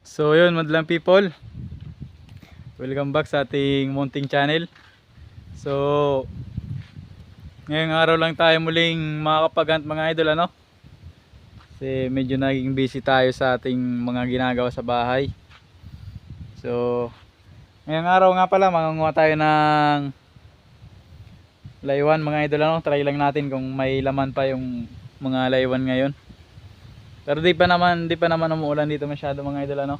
So yun, madlang people. Welcome back sa ating Mounting Channel. So, ngayong araw lang tayo muling makakapagant mga idol ano. Kasi medyo naging busy tayo sa ating mga ginagawa sa bahay. So, ngayong araw nga pala mangunguha tayo ng laywan mga idol ano. Try lang natin kung may laman pa yung mga laywan ngayon. Pero di pa naman, di pa naman umuulan dito masyado mga idol ano.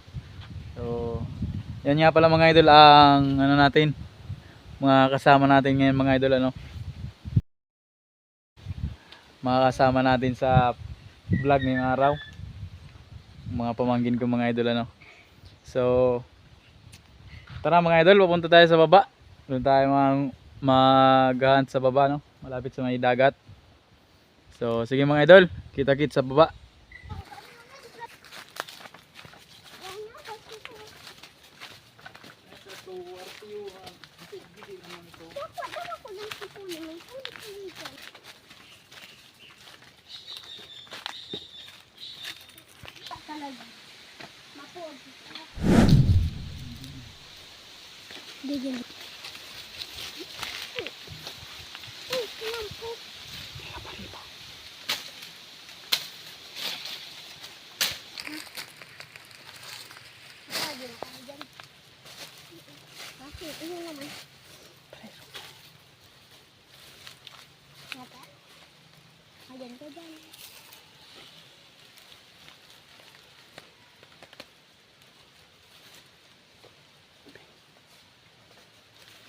So, yan nga pala mga idol ang ano natin, mga kasama natin ngayon mga idol ano. Mga kasama natin sa vlog ngayong araw. Mga pamangkin ko mga idol ano. So, tara mga idol, pupunta tayo sa baba. Doon tayo mag maghunt sa baba no, malapit sa may dagat. So, sige mga idol, kita-kit sa baba. Bigyan. Bakit? Ano naman? Nata? Ayan ko dyan.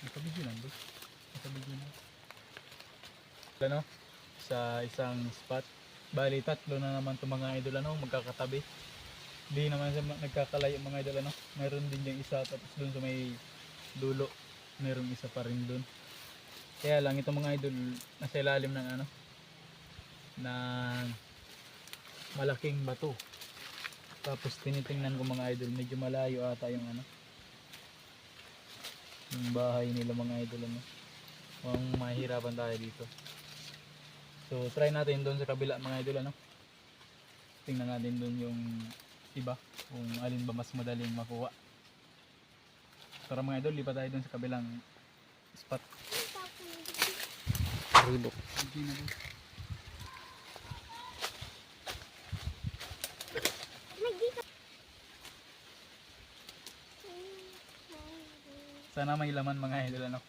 Nakabigyan lang, boss. Nakabigyan lang. Ano? Sa isang spot. Bali, tatlo na naman itong mga idol, ano, magkakatabi. Hindi naman sa nagkakalayo mga idol, ano. Mayroon din yung isa, tapos dun sa may dulo, mayroong isa pa rin dun. Kaya lang, itong mga idol, nasa ilalim ng ano, ng malaking bato. Tapos tinitingnan ko mga idol, medyo malayo ata yung ano, yung bahay nila mga idol ano. Mukhang mahirapan tayo dito. So try natin doon sa kabila mga idol ano. Tingnan natin doon yung iba kung alin ba mas madaling makuha. Tara mga idol, lipat tayo doon sa kabilang spot. Ribok. Sana may laman mga idol ano.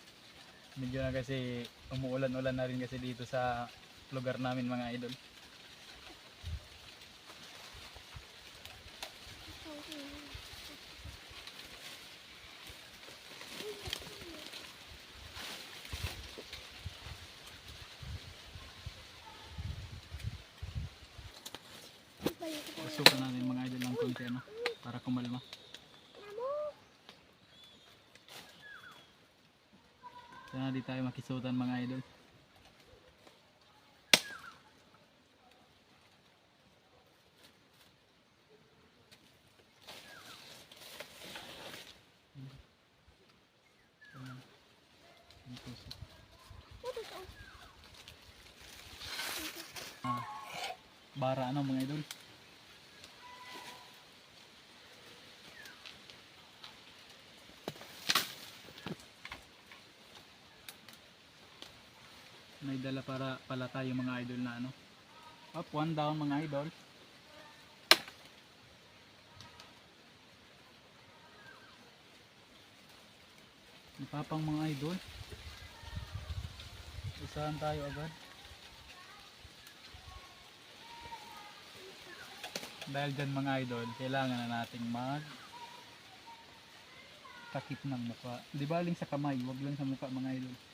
Medyo na kasi umuulan-ulan na rin kasi dito sa lugar namin mga idol. Pasukan natin mga idol ng konti ano para kumalma. Di tayo makisutan mga idol. Ah, bara ano mga idol? may dala para pala tayo mga idol na ano. Up one down mga idol. Napapang mga idol? Isahan tayo agad. Dahil dyan mga idol kailangan na nating mag takip ng mukha. Di ba aling sa kamay? Wag lang sa mukha mga idol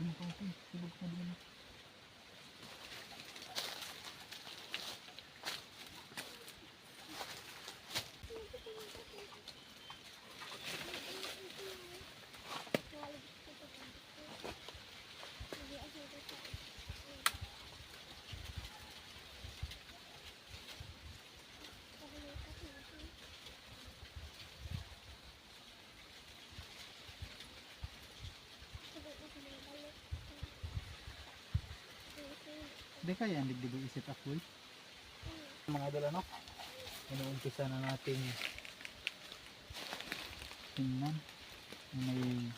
Ayun, okay. Subog na din. Hindi kaya, hindi di ba isit up boy? Mga idol ano? inuumpisa na natin tingnan may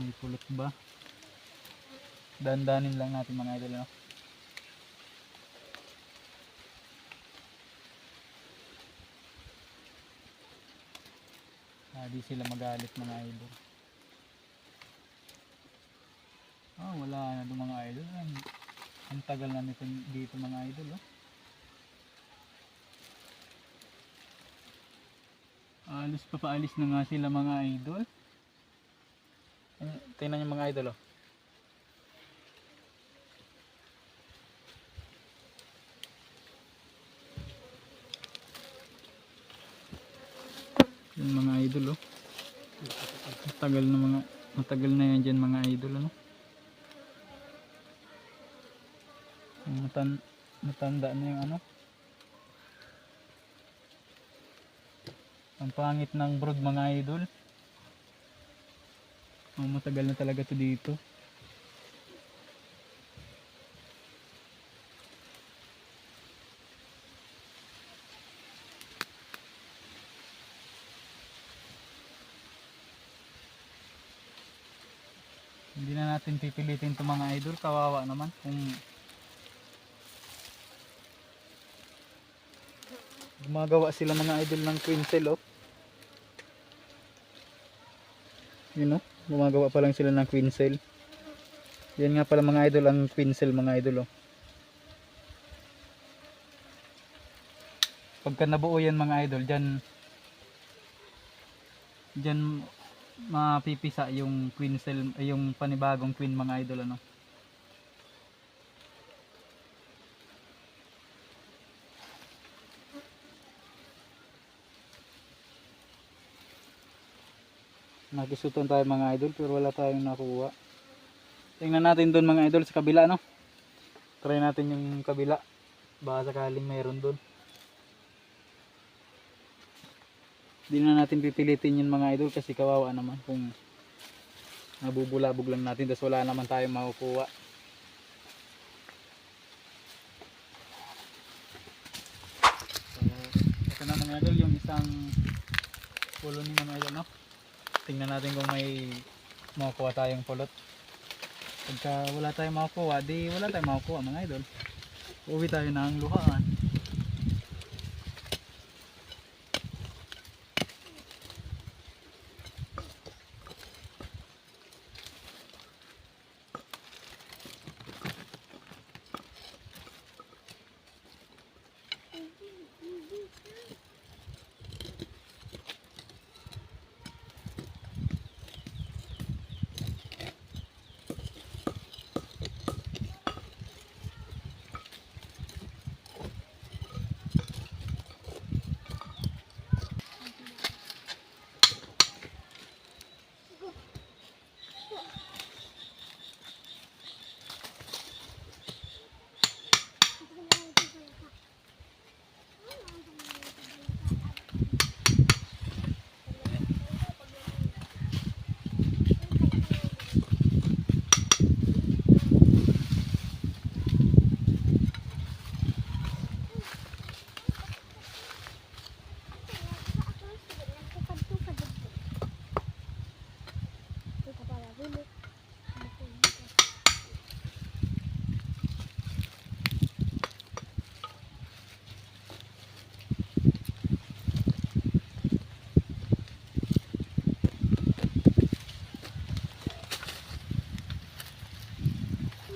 may pulot ba dandanin lang natin mga idol no? Ah, di sila magalit mga idol ah wala na doon mga idol ang, ang tagal na nito dito mga idol oh. Alis pa paalis na nga sila mga idol. Ayun, Tingnan yung mga idol oh. Yung mga idol oh. Matagal na mga matagal na yan dyan mga idol ano. Yung Matan, matanda na yung ano. Ang pangit ng brood mga idol. Oh, matagal na talaga to dito. Hindi na natin pipilitin to mga idol. Kawawa naman kung gumagawa sila mga idol ng queen oh. Yun oh, gumagawa pa lang sila ng queen cell. Yan nga pala mga idol ang queen mga idol oh. Pagka nabuo yan mga idol, dyan dyan mapipisa yung queen yung panibagong queen mga idol ano. Nakisuton tayo mga idol pero wala tayong nakuha. Tingnan natin doon mga idol sa kabila no. Try natin yung kabila. Baka sakaling mayroon doon. Hindi na natin pipilitin yun mga idol kasi kawawa naman kung nabubulabog lang natin tapos wala naman tayong makukuha. So, ito na mga idol yung isang pulo ni mga idol no. Tingnan natin kung may makukuha tayong pulot. Pagka wala tayong makukuha, di wala tayong makukuha mga idol. Uwi tayo ng luhaan.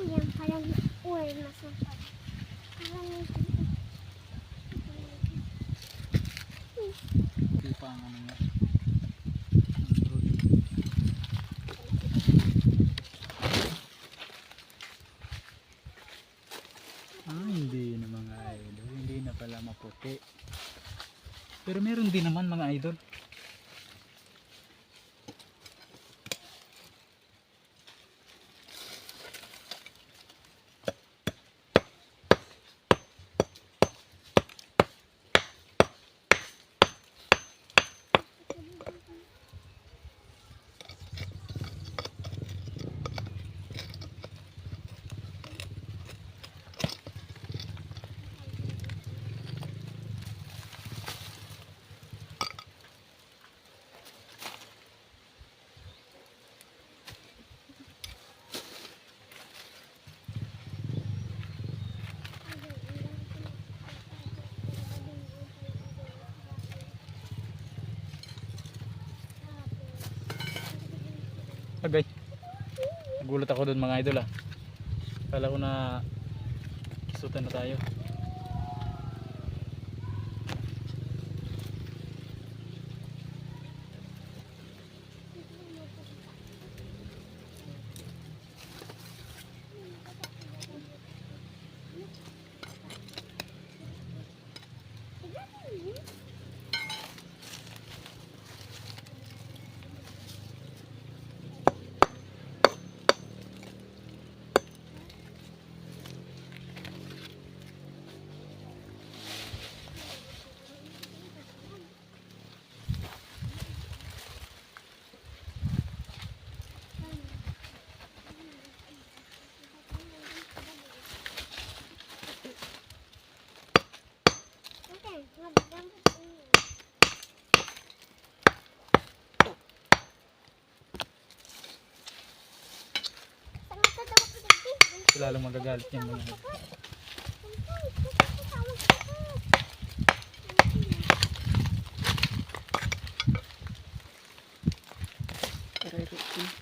Yan, parang, masasap. Parang, Hindi pa ang ano nga. Ah, hindi na mga idol. Hindi na pala maputi. Pero meron din naman mga idol. Agay. Nagulat ako doon mga idol ah. Kala ko na kisutan na tayo. Lang magagalit yan mga idol. Kasi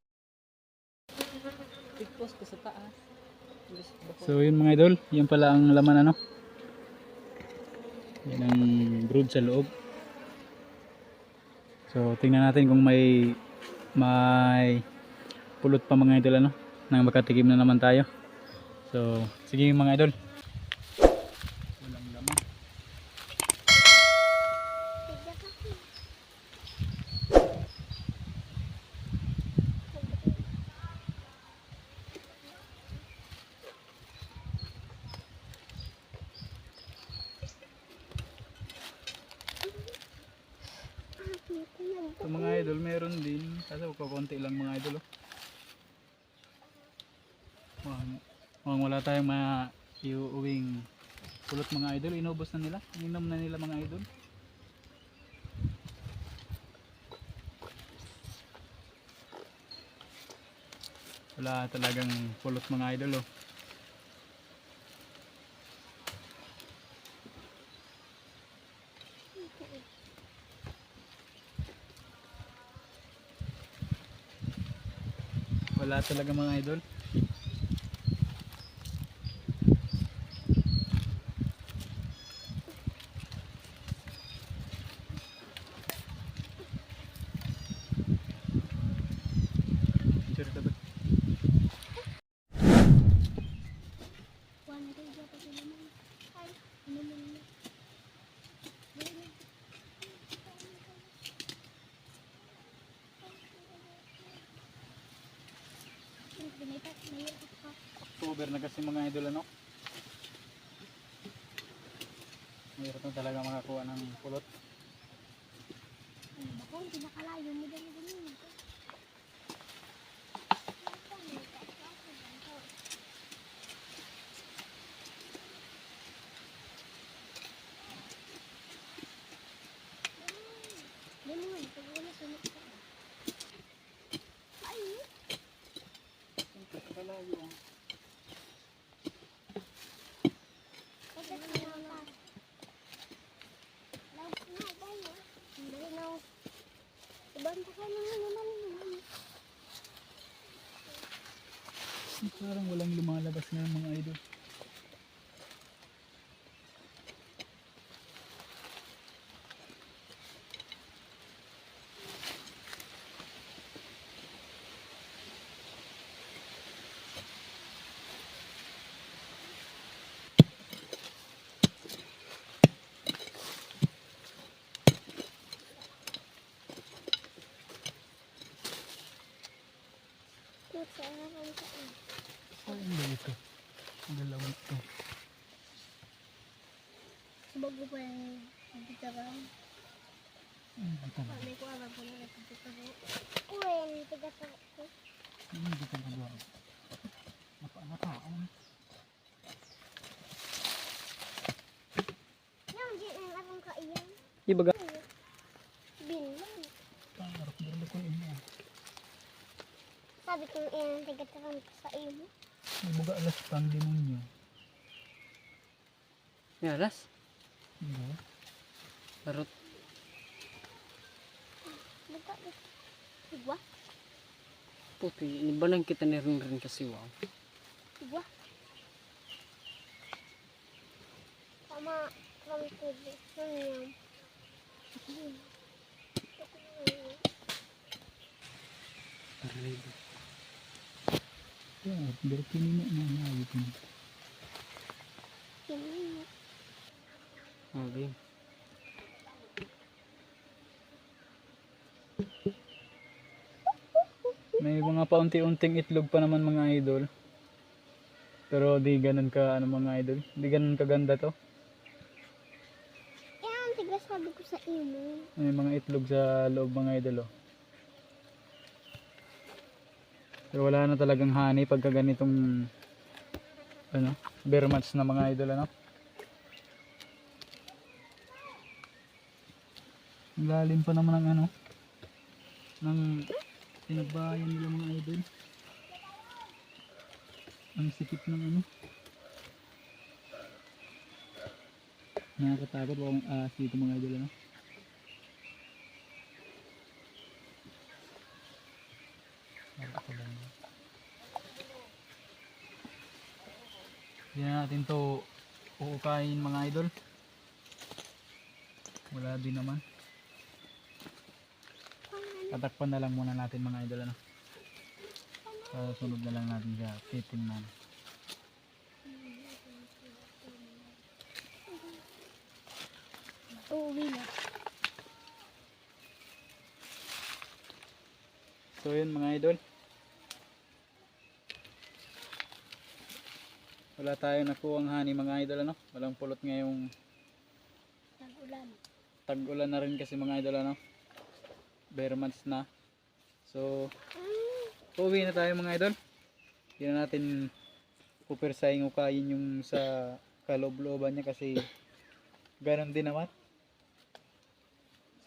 So yun mga idol, yan pala ang laman ano. Yan ang brood sa loob. So tingnan natin kung may may pulot pa mga idol ano. Nang makatikim na naman tayo. So sige mga idol. Walang laman. So mga idol, meron din. Kasi kukunti lang mga idol. Oh. Mukhang, wala tayong mga iuuwing pulot mga idol. Inubos na nila. Inom na nila mga idol. Wala talagang pulot mga idol. Oh. Wala talaga mga idol. Picture ka ba? One day dapat naman. Ay, ano naman na. Binipat na yun ako. October na kasi mga idol ano. Mayroon na talaga makakuha ng pulot. Ba kung pinakalayo mo dali Parang walang lumalabas na mga idol. Thank you. Dalawang to. Bago pa yung gitaran. Hmm, ito na. Hindi ko alam kung ano yung gitaran. Uy, tigatara ko. Hmm, dito na doon. Napa, nakaon. Yung di na akong kaiyan. Ibaga. Bilang. Parang dito ko ina. Sabi ko yung tigataran ko sa iyo. Ibaga alas pang demonyo. Yaras. Hindi. Larot. Buka ba? Igwa? Puti. Inibalang kita ni rin rin kasi wow. Igwa? Tama. Kami ko. Nangyam. Arriba. Yeah, pero pinino na na yun. Kini. Okay. May mga paunti-unting itlog pa naman mga idol. Pero di ganun ka ano mga idol. Di ganun kaganda to. Yan, tiga sabi ko sa iyo. May mga itlog sa loob mga idol oh. Pero wala na talagang honey pagka ganitong ano, bear mats na mga idol ano. Ang Lalim pa naman ng ano ng pinagbayan nila mga idol. Ang sikip ng ano. Nakakatakot ako ang ahas dito mga idol ano. Hindi na natin to uukain mga idol. Wala din naman. Tatakpan na lang muna natin mga idol ano. Sa sunod na lang natin siya titingnan. Uuwi na. So yun mga idol. Wala tayong nakuha ang honey mga idol ano. Walang pulot ngayong Nag-ulan. tag-ulan na rin kasi mga idol ano. Bare months na. So, uwi na tayo mga idol. Hindi na natin pupirsahin ukayin yung sa kaloob-looban niya kasi ganon din naman.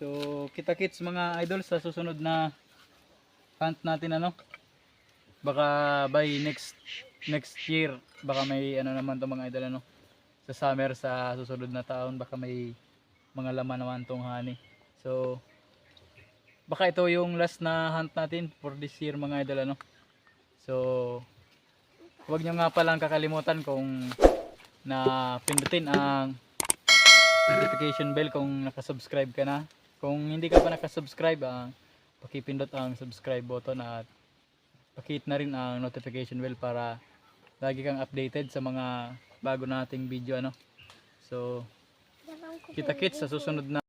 So, kita-kits mga idol sa susunod na hunt natin ano. Baka by next next year baka may ano naman to mga idol ano sa summer sa susunod na taon baka may mga laman naman tong honey. So, baka ito yung last na hunt natin for this year mga idol ano. So, huwag nyo nga palang kakalimutan kung na pindutin ang notification bell kung nakasubscribe ka na. Kung hindi ka pa nakasubscribe, ang pakipindot ang subscribe button at pakihit na rin ang notification bell para lagi kang updated sa mga bago nating video ano. So, kita kits sa susunod na